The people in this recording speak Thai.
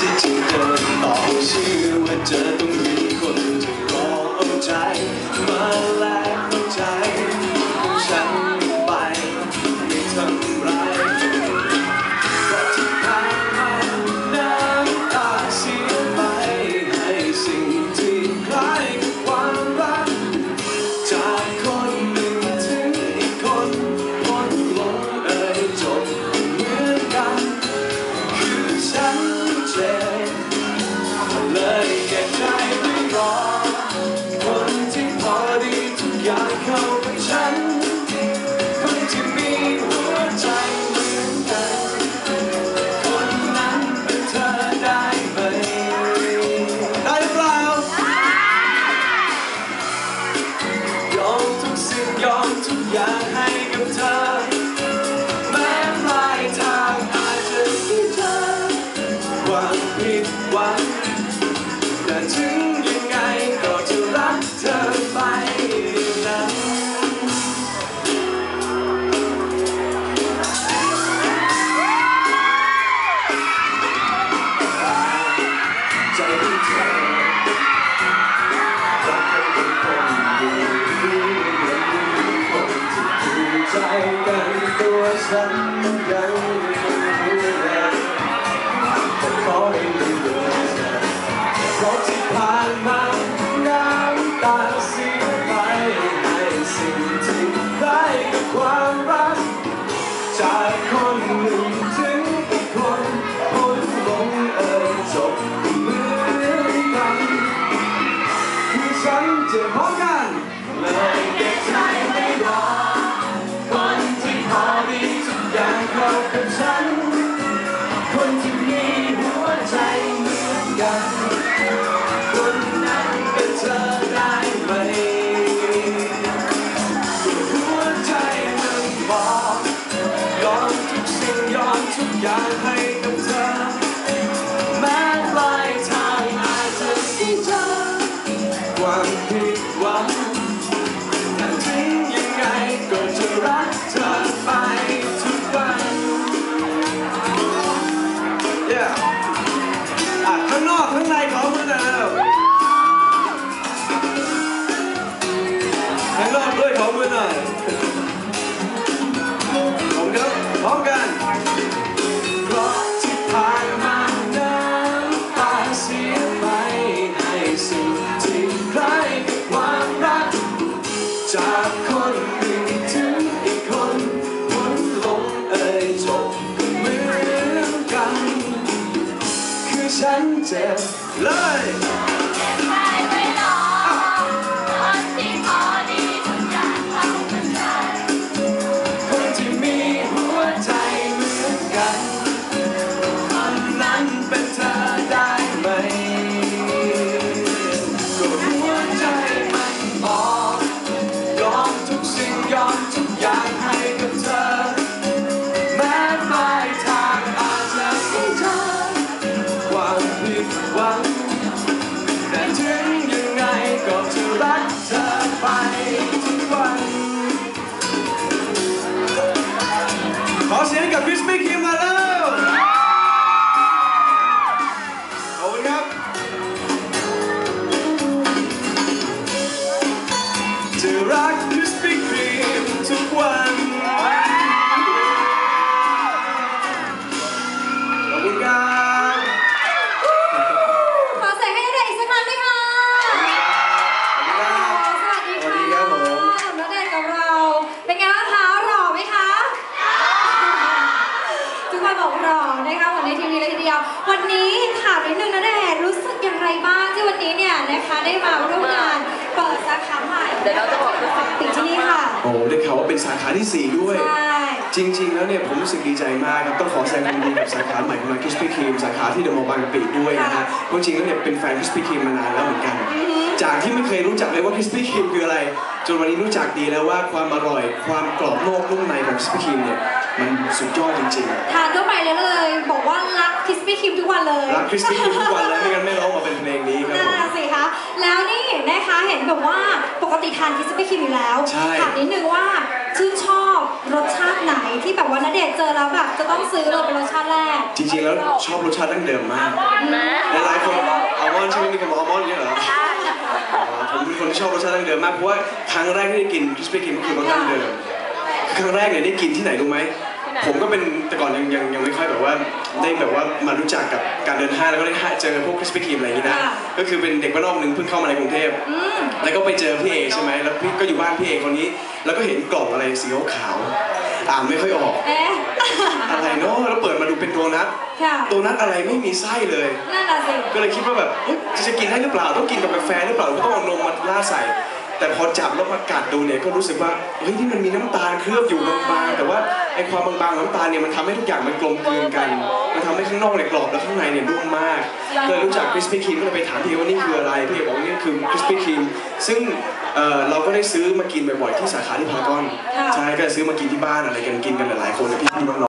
ที่จะเดินต่อชื่อว่าเจอต้อง ฉันยังไม่รู้เลยแต่ขอให้ม่เบื่อเพราะที่ผ่านมาน้ำตาสีไปให้สิ่งที่ได้กับความรักจากคน ข้างนอกด้วยขอมือหน่อยผมครับพร้อมกันเพราะที่ผ่านมาน้ำตาเสียไปให้สิ่งที่คล้ายกับความรัก จากคนหนึ่งถึงอีกคนคนลงเอ่ยจบก็เหมือนกัน คือฉันเจ็บเลย รู้สึกอย่างไรบ้างที่วันนี้เนี่ยนะคะได้มาร่วมงานเปิดสาขาใหม่เดี๋ยวเราจะบอกรู้สึกติดที่นี่ค่ะโอ้ได้ข่าวว่าเป็นสาขาที่ 4 ด้วย ใช่จริง ๆ แล้วเนี่ยผมรู้สึกดีใจมากครับ ต้องขอแสดงความยินดีกับสาขาใหม่ของเราคิสปี้ครีมสาขาที่เดอะมอลล์บางกะปิด้วยนะฮะเพราะจริงๆแล้วเนี่ยเป็นแฟนคิสปี้ครีมมานานแล้วเหมือนกัน จากที่ไม่เคยรู้จักเลยว่าคิสปี้ครีมคืออะไร จนวันนี้รู้จักดีแล้วว่าความอร่อย ความกรอบนอกนุ่มในของคิสปี้ครีมเนี่ย มันสุดยอดจริงทานเข้าไปแล้วเลย บอกว่ารักคิสปี้คิมทุกวันเลยๆรักคิสปี้ครีมทุกวันเลยไม่งั้นไม่ร้องมาเป็นเพลงนี้ครับนั่นผมน่ะสิคะแล้วนี่นะคะเห็นแบบว่าปกติทานคิสปี้คิมอยู่แล้วใช่ถามนิดนึงว่าชื่นชอบรสชาติไหนที่แบบว่าณเดชน์เจอแล้วแบบจะต้องซื้อเลยเป็นรสชาติแรก จริงๆแล้วชอบรสชาติดั้งเดิมมากหลายๆคนอัลมอนด์ใช่ไหมมีคนบอกอัลมอนด์เนี่ยเหรออ๋อผมเป็นคนที่ชอบรสชาติดั้งเดิมมากเพราะว่าครั้งแรกที่ได้กินคริสปี้ครีมก็คือรสดั้งเดิมครั้งแรกเนี่ยได้กินที่ไหนรู้ไหม ผมก็เป็นแต่ก่อนยังยังยังไม่ค่อยแบบว่าได้แบบว่ามารู้จักกับการเดินห้างแล้วก็ได้เจอพวกคริสปี้ครีมอะไรอย่างงี้นะค่ะก็คือเป็นเด็กบ้านนอกหนึ่งเพิ่งเข้ามาในกรุงเทพอืมแล้วก็ไปเจอพี่เอใช่ไหมแล้วพี่ก็อยู่บ้านพี่เอคนนี้ แล้วก็เห็นกล่องอะไรสีขาวๆอ่านไม่ค่อยออกเอ๊ะอะไรเนาะแล้วเปิดมาดูเป็นโดนัทค่ะโดนัทอะไรไม่มีไส้เลยนั่นน่ะสิก็เลยคิดว่าแบบเฮ้ยจะกินได้หรือเปล่าต้องกินกับกาแฟหรือเปล่าก็ต้องเอานมมาราดใส่ แต่พอจับแล้วมากัดดูเนี่ยก็รู้สึกว่าเฮ้ยนี่มันมีน้ำตาลเคลือบอยู่บางๆแต่ว่าไอ้ความบางๆของน้ำตาลเนี่ยมันทำให้ทุกอย่างมันกลมกลืนกัน มันทำให้ข้างนอกเนี่ยกรอบแล้วข้างในเนี่ยนุ่มมากก็เลยรู้จักคริสปี้ครีมก็เลยไปถามพี่เอว่านี่คืออะไรพี่เอบอกว่านี่คือคริสปี้ครีมซึ่งเอ่อเราก็ได้ซื้อมากินบ่อยๆที่สาขาที่พารากอนค่ะใช่ก็จะซื้อมากินที่บ้านอะไรกันกินกันหลายๆคนกับพี่ๆน้องๆ